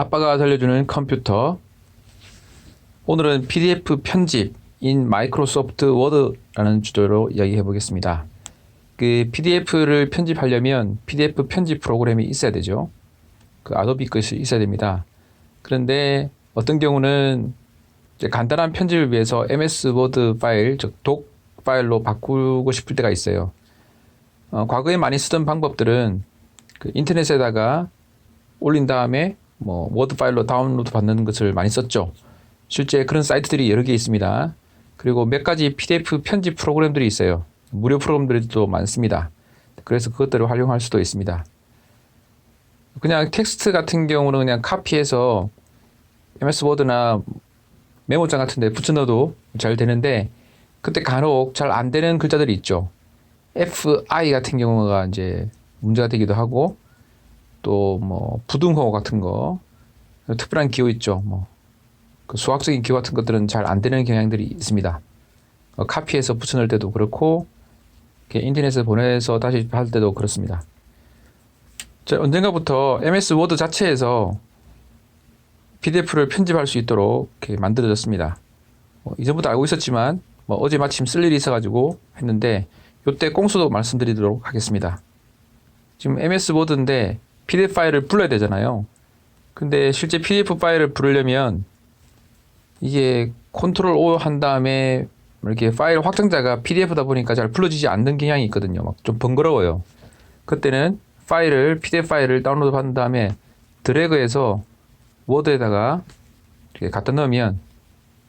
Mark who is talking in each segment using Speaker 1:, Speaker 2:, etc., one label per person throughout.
Speaker 1: 아빠가 살려주는 컴퓨터. 오늘은 PDF 편집인 마이크로소프트 워드라는 주제로 이야기해 보겠습니다. 그 PDF를 편집하려면 PDF 편집 프로그램이 있어야 되죠. 그 아도비 것이 있어야 됩니다. 그런데 어떤 경우는 간단한 편집을 위해서 MS 워드 파일, 즉 독 파일로 바꾸고 싶을 때가 있어요. 어, 과거에 많이 쓰던 방법들은 그 인터넷에다가 올린 다음에 뭐 워드 파일로 다운로드 받는 것을 많이 썼죠. 실제 그런 사이트들이 여러 개 있습니다. 그리고 몇 가지 PDF 편집 프로그램들이 있어요. 무료 프로그램들도 많습니다. 그래서 그것들을 활용할 수도 있습니다. 그냥 텍스트 같은 경우는 그냥 카피해서 MS 워드나 메모장 같은 데 붙여 넣어도 잘 되는데 그때 간혹 잘 안 되는 글자들이 있죠. FI 같은 경우가 이제 문제가 되기도 하고 또 뭐 부등호 같은 거 특별한 기호 있죠. 뭐 그 수학적인 기호 같은 것들은 잘 안 되는 경향들이 있습니다. 어, 카피해서 붙여넣을 때도 그렇고 인터넷에 보내서 다시 할 때도 그렇습니다. 자, 언젠가부터 MS 워드 자체에서 PDF를 편집할 수 있도록 이렇게 만들어졌습니다. 뭐 이전부터 알고 있었지만 뭐 어제 마침 쓸 일이 있어가지고 했는데 요때 꽁수도 말씀드리도록 하겠습니다. 지금 MS 워드인데 PDF 파일을 불러야 되잖아요. 근데 실제 PDF 파일을 부르려면 이게 컨트롤 O 한 다음에 이렇게 파일 확장자가 PDF다 보니까 잘 불러지지 않는 경향이 있거든요. 막 좀 번거로워요. 그때는 파일을 PDF 파일을 다운로드 받은 다음에 드래그해서 워드에다가 이렇게 갖다 넣으면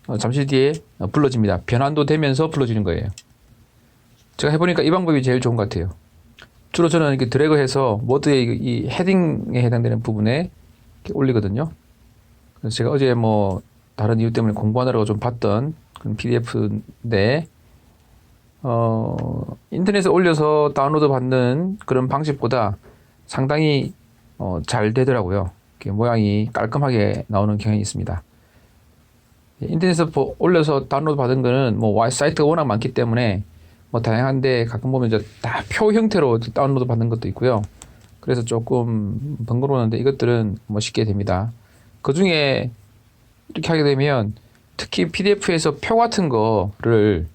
Speaker 1: 어, 잠시 뒤에 어, 불러집니다. 변환도 되면서 불러지는 거예요. 제가 해보니까 이 방법이 제일 좋은 것 같아요. 주로 저는 이렇게 드래그해서 워드의 이- 이 헤딩에 해당되는 부분에 올리거든요. 그래서 제가 어제 뭐 다른 이유 때문에 공부하느라고 좀 봤던 그런 PDF인데 어, 인터넷에 올려서 다운로드 받는 그런 방식보다 상당히 어, 잘 되더라고요. 모양이 깔끔하게 나오는 경향이 있습니다. 인터넷에 보- 올려서 다운로드 받은 거는 뭐 와- 사이트가 워낙 많기 때문에 뭐 다양한데 가끔 보면 이제 다 표 형태로 다운로드 받는 것도 있고요. 그래서 조금 번거로운데 이것들은 뭐 쉽게 됩니다. 그 중에 이렇게 하게 되면 특히 PDF에서 표 같은 거를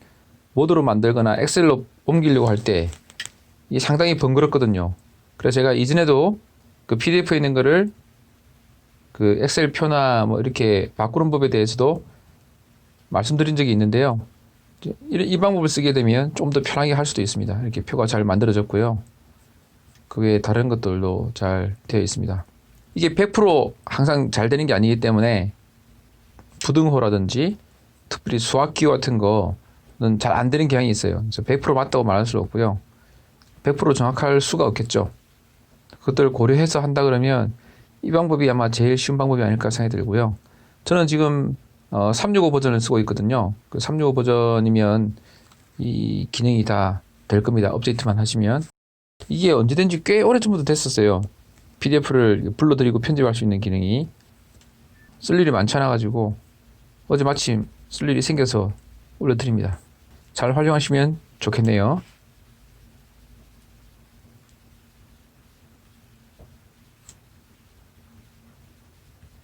Speaker 1: 모드로 만들거나 엑셀로 옮기려고 할 때 이게 상당히 번거롭거든요. 그래서 제가 이전에도 그 PDF에 있는 거를 그 엑셀 표나 뭐 이렇게 바꾸는 법에 대해서도 말씀드린 적이 있는데요. 이, 이 방법을 쓰게 되면 좀 더 편하게 할 수도 있습니다. 이렇게 표가 잘 만들어졌고요. 그 외에 다른 것들도 잘 되어 있습니다. 이게 100% 항상 잘 되는 게 아니기 때문에 부등호라든지 특별히 수학 기호 같은 거는 잘 안 되는 경향이 있어요. 그래서 100% 맞다고 말할 수 없고요. 100% 정확할 수가 없겠죠. 그것들을 고려해서 한다 그러면 이 방법이 아마 제일 쉬운 방법이 아닐까 생각이 들고요. 저는 지금 어, 365 버전을 쓰고 있거든요. 그 365 버전이면 이 기능이 다 될 겁니다. 업데이트만 하시면. 이게 언제든지 꽤 오래전부터 됐었어요. PDF를 불러드리고 편집할 수 있는 기능이 쓸 일이 많지 않아 가지고 어제 마침 쓸 일이 생겨서 올려드립니다. 잘 활용하시면 좋겠네요.